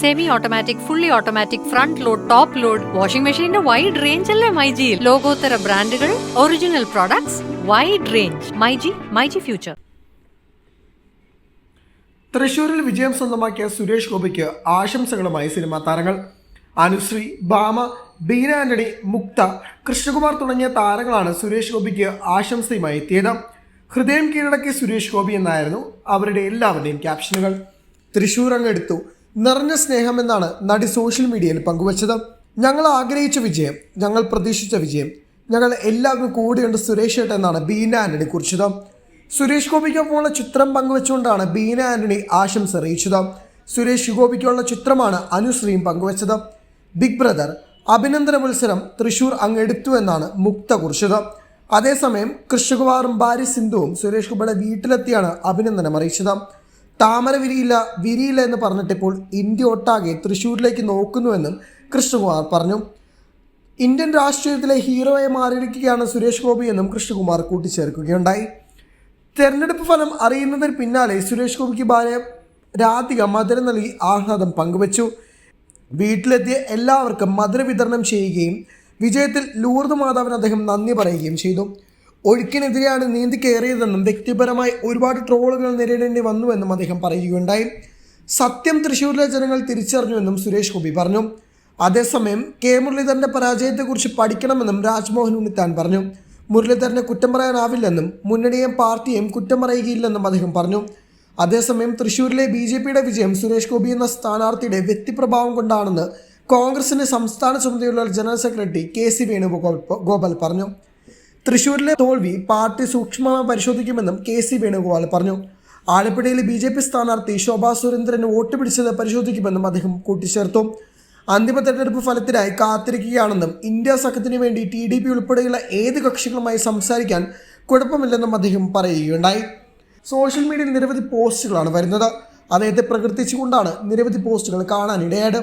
Semi automatic fully automatic front load top load washing മെഷീന്റെ wide range അല്ലേ മൈജിയിൽ ലോകോത്തര ബ്രാൻഡുകൾ original products wide range myG myG future തൃശൂരിൽ വിജയം സ്വന്തമാക്കിയ സുരേഷ് ഗോപിക്ക് ആശംസകളുമായി സിനിമാ താരങ്ങൾ. അനുശ്രീ ഭാമ ബീന ആന്റണി മുക്ത കൃഷ്ണകുമാർ തുടങ്ങിയ താരങ്ങളാണ് സുരേഷ് ഗോപിക്ക് ആശംസയുമായി എത്തിയത്. ഹൃദയം കീഴടക്കിയ സുരേഷ് ഗോപി എന്നായിരുന്നു അവരുടെ എല്ലാവരുടെയും ക്യാപ്ഷനുകൾ തൃശൂർ അങ്ങെടുത്തു നിറഞ്ഞ സ്നേഹമെന്നാണ് നടി സോഷ്യൽ മീഡിയയിൽ പങ്കുവച്ചത്. ഞങ്ങൾ ആഗ്രഹിച്ച വിജയം ഞങ്ങൾ പ്രതീക്ഷിച്ച വിജയം ഞങ്ങൾ എല്ലാവരും കൂടെയുണ്ട് സുരേഷ് ഏട്ടെന്നാണ് ബീന ആന്റണി കുറിച്ചത്. സുരേഷ് ഗോപിക്കൊപ്പമുള്ള ചിത്രം പങ്കുവച്ചുകൊണ്ടാണ് ബീന ആന്റണി ആശംസ അറിയിച്ചത്. സുരേഷ് ഗോപിക്കുള്ള ചിത്രമാണ് അനുശ്രീയും പങ്കുവച്ചത്. ബിഗ് ബ്രദർ അഭിനന്ദന മത്സരം തൃശൂർ അങ്ങെടുത്തു എന്നാണ് മുക്ത കുറിച്ചത്. അതേസമയം കൃഷ്ണകുമാറും ഭാര്യ സിന്ധുവും സുരേഷ് ഗോപിയുടെ വീട്ടിലെത്തിയാണ് അഭിനന്ദനം അറിയിച്ചത്. താമര വിരിയില്ല വിരിയില്ല എന്ന് പറഞ്ഞിട്ടിപ്പോൾ ഇന്ത്യ ഒട്ടാകെ തൃശ്ശൂരിലേക്ക് നോക്കുന്നുവെന്നും കൃഷ്ണകുമാർ പറഞ്ഞു. ഇന്ത്യൻ രാഷ്ട്രീയത്തിലെ ഹീറോയെ മാറിയിരിക്കുകയാണ് സുരേഷ് ഗോപി എന്നും കൃഷ്ണകുമാർ കൂട്ടിച്ചേർക്കുകയുണ്ടായി. തെരഞ്ഞെടുപ്പ് ഫലം അറിയുന്നതിന് പിന്നാലെ സുരേഷ് ഗോപിക്ക് ഭാര്യ രാധിക മധുരം നൽകി ആഹ്ലാദം പങ്കുവച്ചു. വീട്ടിലെത്തിയ എല്ലാവർക്കും മധുര വിതരണം ചെയ്യുകയും വിജയത്തിൽ ലൂർദ് മാതാവിന് അദ്ദേഹം നന്ദി പറയുകയും ചെയ്തു. ഒഴുക്കിനെതിരെയാണ് നീന്തി കയറിയതെന്നും വ്യക്തിപരമായി ഒരുപാട് ട്രോളുകൾ നേരിടേണ്ടി വന്നുവെന്നും അദ്ദേഹം പറയുകയുണ്ടായി. സത്യം തൃശ്ശൂരിലെ ജനങ്ങൾ തിരിച്ചറിഞ്ഞുവെന്നും സുരേഷ് ഗോപി പറഞ്ഞു. അതേസമയം കെ മുരളീധരന്റെ പരാജയത്തെക്കുറിച്ച് പഠിക്കണമെന്നും രാജ്മോഹൻ ഉണ്ണിത്താൻ പറഞ്ഞു. മുരളീധരനെ കുറ്റം പറയാനാവില്ലെന്നും മുന്നണിയെയും പാർട്ടിയെയും കുറ്റം പറയുകയില്ലെന്നും അദ്ദേഹം പറഞ്ഞു. അതേസമയം തൃശ്ശൂരിലെ ബി ജെ പിയുടെ വിജയം സുരേഷ് ഗോപി എന്ന സ്ഥാനാർത്ഥിയുടെ വ്യക്തിപ്രഭാവം കൊണ്ടാണെന്ന് കോൺഗ്രസിന്റെ സംസ്ഥാന ചുമതലയുള്ള general secretary K C Venugopal Gopal പറഞ്ഞു. തൃശൂരിലെ തോൽവി പാർട്ടി സൂക്ഷ്മമായി പരിശോധിക്കുമെന്നും കെ സി വേണുഗോപാൽ പറഞ്ഞു. ആലപ്പുഴയിലെ ബി ജെ പി സ്ഥാനാർത്ഥി ശോഭാ സുരേന്ദ്രന് വോട്ട് പിടിച്ചത് പരിശോധിക്കുമെന്നും അദ്ദേഹം കൂട്ടിച്ചേർത്തു. അന്തിമ തെരഞ്ഞെടുപ്പ് ഫലത്തിനായി കാത്തിരിക്കുകയാണെന്നും ഇന്ത്യ സഖ്യത്തിനു വേണ്ടി ടി ഡി പി ഉൾപ്പെടെയുള്ള ഏത് കക്ഷികളുമായി സംസാരിക്കാൻ കുഴപ്പമില്ലെന്നും അദ്ദേഹം പറയുകയുണ്ടായി. സോഷ്യൽ മീഡിയയിൽ നിരവധി പോസ്റ്റുകളാണ് വരുന്നത്. അദ്ദേഹത്തെ പ്രകീർത്തിച്ചുകൊണ്ടാണ് നിരവധി പോസ്റ്റുകൾ കാണാനിടയായത്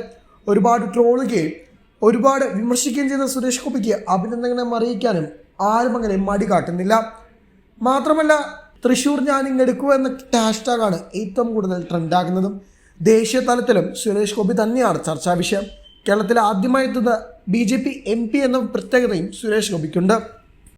ഒരുപാട് ട്രോളുകയും ഒരുപാട് വിമർശിക്കുകയും ചെയ്ത സുരേഷ് ഗോപിക്ക് അഭിനന്ദനം അറിയിക്കാനും ആരും അങ്ങനെ മടി കാട്ടുന്നില്ല. മാത്രമല്ല തൃശ്ശൂർ ഞാൻ ഇങ്ങെടുക്കുക എന്ന ഹാഷ്ടാഗാണ് ഏറ്റവും കൂടുതൽ ട്രെൻഡാകുന്നതും ദേശീയ തലത്തിലും സുരേഷ് ഗോപി തന്നെയാണ് ചർച്ചാ വിഷയം. കേരളത്തിൽ ആദ്യമായി എത്തുന്ന B J P M P എന്ന പ്രത്യേകതയും സുരേഷ് ഗോപിക്കുണ്ട്.